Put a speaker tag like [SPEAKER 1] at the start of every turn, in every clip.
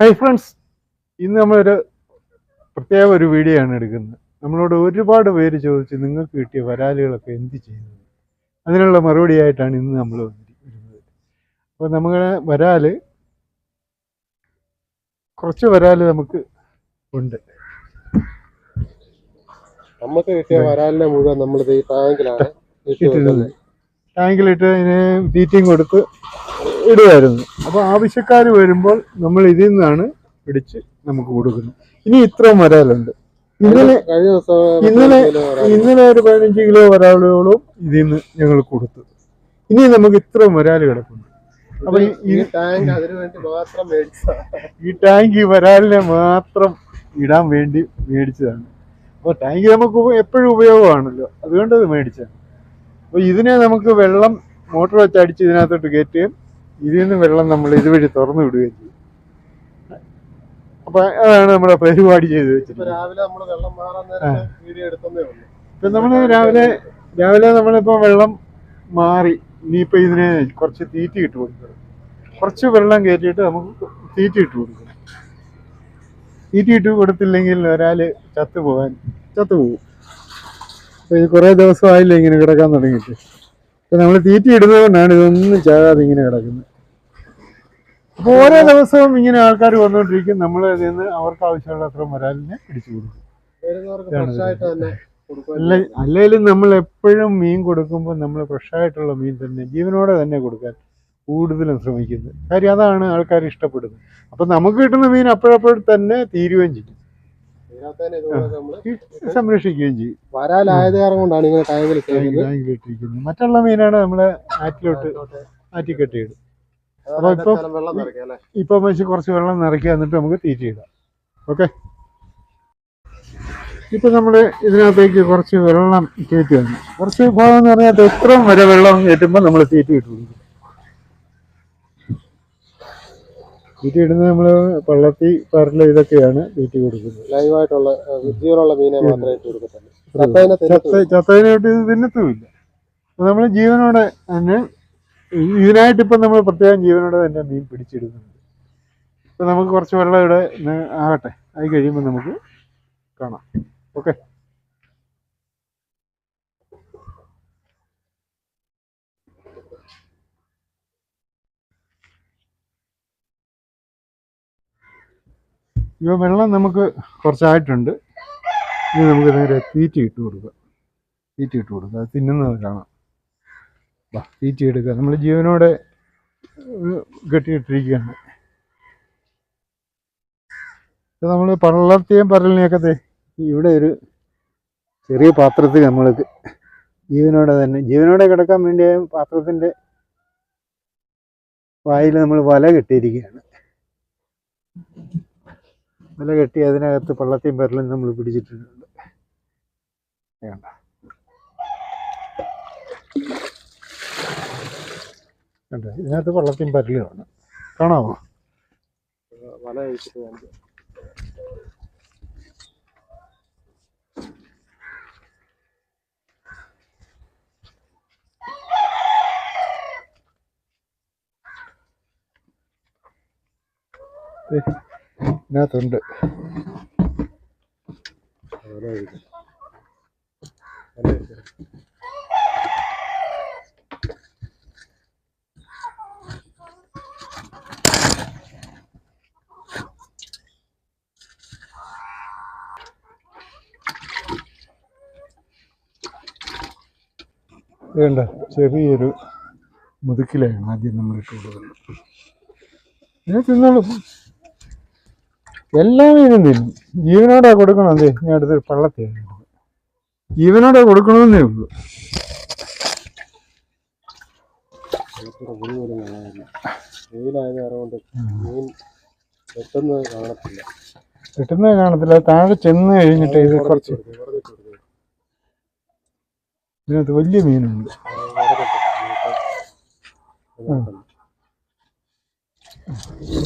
[SPEAKER 1] Hi friends ഇന്ന് നമ്മളൊരു പ്രത്യേക ഒരു വീഡിയോ ആണ് എടുക്കുന്നത്. നമ്മളോട് ഒരുപാട് പേര് ചോദിച്ച് നിങ്ങൾക്ക് കിട്ടിയ വരാലുകളൊക്കെ എന്ത് ചെയ്യുന്നത് അതിനുള്ള മറുപടി ആയിട്ടാണ് ഇന്ന് നമ്മൾ വന്നിരിക്കുന്നത്. അപ്പോൾ നമ്മുടെ വരാൽ കുറച്ച് വരാൽ നമുക്ക് ഉണ്ട്.
[SPEAKER 2] നമുക്ക് കിട്ടിയ വരാലിനെ മുഴുവൻ നമ്മൾ ഈ ടാങ്കിലാണ്.
[SPEAKER 1] ടാങ്കിലിട്ട് അതിന് തീറ്റയും കൊടുത്ത് ഇടുമായിരുന്നു അപ്പോൾ ആവശ്യക്കാർ വരുമ്പോൾ നമ്മൾ ഇതിൽ നിന്നാണ് പിടിച്ച് നമുക്ക് കൊടുക്കുന്നത്. ഇനി ഇത്രയും വരാലുണ്ട് ഇന്നലെ
[SPEAKER 2] കഴിഞ്ഞ ദിവസം
[SPEAKER 1] ഇന്നലെ
[SPEAKER 2] ഒരു വരാൽ.
[SPEAKER 1] ഇന്നലെ ഒരു പതിനഞ്ച് കിലോ വരാലുകളും ഇതിൽ നിന്ന് ഞങ്ങൾ കൊടുത്തു. ഇനി നമുക്ക് ഇത്രയും വരാൽ കിടക്കുന്നു. അപ്പൊ ഈ-
[SPEAKER 2] ടാങ്ക് അതിനു വേണ്ടി മാത്രം മേടിച്ചതാ.
[SPEAKER 1] ഈ ടാങ്ക് ഈ വരാലിനെ മാത്രം ഇടാൻ വേണ്ടി മേടിച്ചതാണ്. അപ്പോൾ ടാങ്ക് നമുക്ക് എപ്പോഴും ഉപയോഗമാണല്ലോ. അതുകൊണ്ട് അത് മേടിച്ചതാണ്. അപ്പോൾ ഇതിനെ നമുക്ക് വെള്ളം മോട്ടോർ വെച്ച് അടിച്ച് ഇതിനകത്തോട്ട് കയറ്റുകയും ഇതിൽ നിന്ന് വെള്ളം നമ്മൾ ഇതുവഴി തുറന്നു വിടുകയും ചെയ്യും. അപ്പൊ അതാണ് നമ്മുടെ പരിപാടി ചെയ്ത്
[SPEAKER 2] ഉള്ളൂ.
[SPEAKER 1] ഇപ്പം നമ്മൾ രാവിലെ രാവിലെ നമ്മളിപ്പോൾ വെള്ളം മാറി ഇനിയിപ്പോ ഇതിന് കുറച്ച് തീറ്റി ഇട്ട് കൊടുക്കണം. കുറച്ച് വെള്ളം കയറ്റിയിട്ട് നമുക്ക് തീറ്റി ഇട്ട് കൊടുക്കണം. തീറ്റി ഇട്ട് കൊടുത്തില്ലെങ്കിൽ ഒരാൾ ചത്തു പോകാൻ ചത്തു പോകും കുറെ ദിവസമായില്ലേ ഇങ്ങനെ കിടക്കാൻ തുടങ്ങിയിട്ട്. നമ്മൾ തീറ്റി ഇടുന്നത് കൊണ്ടാണ് ഇതൊന്നും ചാകാതെ ഇങ്ങനെ കിടക്കുന്നത്. അപ്പോൾ ഓരോ ദിവസവും ഇങ്ങനെ ആൾക്കാർ വന്നുകൊണ്ടിരിക്കും നമ്മൾ അതിൽ നിന്ന് അവർക്ക് ആവശ്യമുള്ള അത്ര മൊരാലിനെ പിടിച്ചു കൊടുക്കും. അല്ല അല്ലെങ്കിലും നമ്മൾ എപ്പോഴും മീൻ കൊടുക്കുമ്പോൾ നമ്മൾ ഫ്രഷായിട്ടുള്ള മീൻ തന്നെ ജീവനോടെ തന്നെ കൊടുക്കാൻ കൂടുതലും ശ്രമിക്കുന്നത് കാര്യം അതാണ് ആൾക്കാർ ഇഷ്ടപ്പെടുന്നത്. അപ്പം നമുക്ക് കിട്ടുന്ന മീൻ അപ്പോഴപ്പോഴും തന്നെ തീരുകയും ചെയ്യും
[SPEAKER 2] ഇതിനകത്ത് തന്നെ ഇതുപോലെ നമ്മൾ
[SPEAKER 1] ഈ സംരക്ഷിക്കുകയും ചെയ്യും.
[SPEAKER 2] വരാലായത് കാരണം കൊണ്ടാണ് ഇങ്ങനെ ടാങ്കിൽ
[SPEAKER 1] ടാങ്കിലിട്ടിരിക്കുന്നത് മറ്റുള്ള മീനാണ് നമ്മളെ ആറ്റിലോട്ട് ആറ്റിക്കെട്ടിയിടും അപ്പൊ ഇപ്പൊ ഇപ്പൊ മനുഷ്യ കുറച്ച് വെള്ളം നിറയ്ക്കുക എന്നിട്ട് നമുക്ക് തീറ്റയിടാം. ഓക്കെ? ഇപ്പൊ നമ്മൾ ഇതിനകത്തേക്ക് കുറച്ച് വെള്ളം കയറ്റി വന്നു. കുറച്ച് ഭാഗം എന്ന് പറഞ്ഞാൽ എത്രയും വരെ വെള്ളം കയറ്റുമ്പോൾ നമ്മൾ തീറ്റ ഇട്ടു കൊടുക്കും തീറ്റ ഇടുന്നത് നമ്മൾ പള്ളത്തി പരൽ ഇതൊക്കെയാണ് തീറ്റ കൊടുക്കുന്നത്.
[SPEAKER 2] ലൈവായിട്ടുള്ള ജീവനുള്ള മീനെ മാത്രമേ ഇട്ട് കൊടുക്കത്തുള്ളൂ.
[SPEAKER 1] ഇത് തിന്നത്തുമില്ല. നമ്മൾ ജീവനോടെ തന്നെ ഇതിനായിട്ട് ഇപ്പം നമ്മൾ പ്രത്യേകം ജീവനോടെ തന്നെ മീൻ പിടിച്ചിടുന്നുണ്ട്. ഇപ്പം നമുക്ക് കുറച്ച് വെള്ളം ഇവിടെ ആകട്ടെ. ആയി കഴിയുമ്പോൾ നമുക്ക് കാണാം. ഓക്കെ. ഇപ്പോൾ വെള്ളം നമുക്ക് കുറച്ചായിട്ടുണ്ട്. ഇനി നമുക്ക് നേരെ തീറ്റ ഇട്ട് കൊടുക്കുക. തീറ്റ ഇട്ട് കൊടുക്കുക. അത് തിന്നുന്നത് കാണാം. വാ തീറ്റി എടുക്കുക. നമ്മൾ ജീവനോടെ കെട്ടിയിട്ടിരിക്കുകയാണ്. നമ്മൾ പള്ളർത്തിയും പരലിനെയൊക്കെ ഇവിടെ ഒരു ചെറിയ പാത്രത്തിൽ നമ്മൾ ജീവനോടെ തന്നെ ജീവനോടെ കിടക്കാൻ വേണ്ടി പാത്രത്തിന്റെ വായിൽ നമ്മൾ വല കെട്ടിയിരിക്കുകയാണ്. വല കെട്ടി അതിനകത്ത് പള്ളത്തെയും പരലും നമ്മൾ പിടിച്ചിട്ടുണ്ട്. വേണ്ട കണ്ടോ? ഇതിനകത്ത് പള്ളത്തെയും പരലുമാണ് കാണാമോ?
[SPEAKER 2] വല കഴിച്ചിട്ട് കാണിക്കാം.
[SPEAKER 1] ദേ, ഇതിനകത്തുണ്ട്. വേണ്ട ചെറിയൊരു മുതുക്കിലാണ് ആദ്യം നമ്മൾ ഇട്ട് കൊടുക്കുന്നത്. ഇതിനെ തിന്നോളും എല്ലാ മീനും തിന്നും. ജീവനോടെ കൊടുക്കണം അതെ ഞാൻ അടുത്തൊരു പള്ളത്തി ജീവനോടെ കൊടുക്കണമെന്നേ ഉള്ളൂ. കിട്ടുന്നത് കാണത്തില്ല. താഴെ ചെന്ന് കഴിഞ്ഞിട്ട് ഇത് കുറച്ച്. ഇതിനകത്ത് വലിയ മീനുണ്ട്.
[SPEAKER 2] ആ, വെറുതെ ഇട്ട് കൊടുക്കുക. ഇതിനകത്തുണ്ട്. ഇനി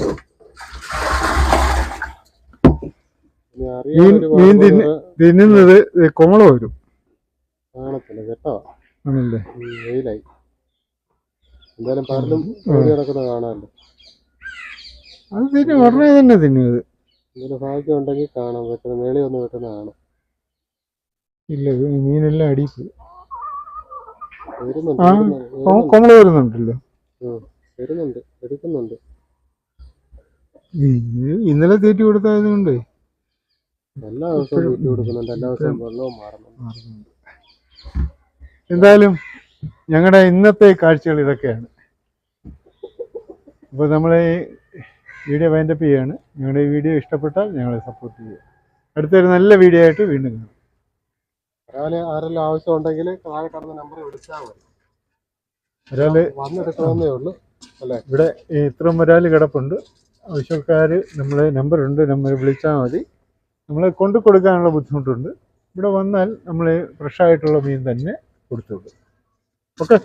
[SPEAKER 2] അറിയാൻ
[SPEAKER 1] മീൻ മീൻ തിന്ന് തിന്നുന്നത് കോള വരും.
[SPEAKER 2] കാണത്തില്ല കേട്ടോ.
[SPEAKER 1] ആണല്ലേ?
[SPEAKER 2] ഉം, വെയിലായി. എന്തായാലും പരലും ഓടി നടക്കുന്നത് കാണാമല്ലോ.
[SPEAKER 1] അത് തിന്നു ഉടനെ തന്നെ തിന്നുന്നത്.
[SPEAKER 2] എന്തെങ്കിലും ഭാഗ്യം ഉണ്ടെങ്കിൽ കാണാം. വെട്ടുന്ന മേളി വെട്ടുന്നതാണ്
[SPEAKER 1] ഇല്ല മീനെല്ലാം
[SPEAKER 2] അടി
[SPEAKER 1] കോമള കൊമള വരുന്നുണ്ടല്ലോ.
[SPEAKER 2] വരുന്നുണ്ട് എടുക്കുന്നുണ്ട്.
[SPEAKER 1] ഇന്നലെ തീറ്റി കൊടുത്തായത് കൊണ്ട്
[SPEAKER 2] എല്ലാ ദിവസവും വീട്ടിൽ കൊടുക്കുന്നുണ്ട്. എല്ലാ ദിവസവും വെള്ളവും മാറുന്നുണ്ട്.
[SPEAKER 1] എന്തായാലും ഞങ്ങളുടെ ഇന്നത്തെ കാഴ്ചകൾ ഇതൊക്കെയാണ്. ഇപ്പൊ നമ്മൾ ഈ വീഡിയോ വൈൻഡപ്പ് ചെയ്യാണ്. ഞങ്ങളുടെ ഈ വീഡിയോ ഇഷ്ടപ്പെട്ടാൽ ഞങ്ങളെ സപ്പോർട്ട് ചെയ്യുക. അടുത്തൊരു നല്ല വീഡിയോ ആയിട്ട് വീണ്ടും കാണാം.
[SPEAKER 2] ഒരാളെ ആരെല്ലാം ആവശ്യം ഉണ്ടെങ്കിൽ താഴെ കടന്ന നമ്പർ വിളിച്ചാൽ മതി.
[SPEAKER 1] ഒരാൾ
[SPEAKER 2] വന്നെടുക്കണമെന്നേ ഉള്ളൂ.
[SPEAKER 1] ഇവിടെ ഈ ഇത്രയും ഒരാൾ കിടപ്പുണ്ട്. ആവശ്യക്കാർ നമ്മളെ നമ്പറുണ്ട് നമ്മൾ വിളിച്ചാൽ മതി. നമ്മൾ കൊണ്ടു കൊടുക്കാനുള്ള ബുദ്ധിമുട്ടുണ്ട്. ഇവിടെ വന്നാൽ നമ്മൾ ഫ്രഷായിട്ടുള്ള മീൻ തന്നെ കൊടുത്തു വിടും. ഓക്കെ.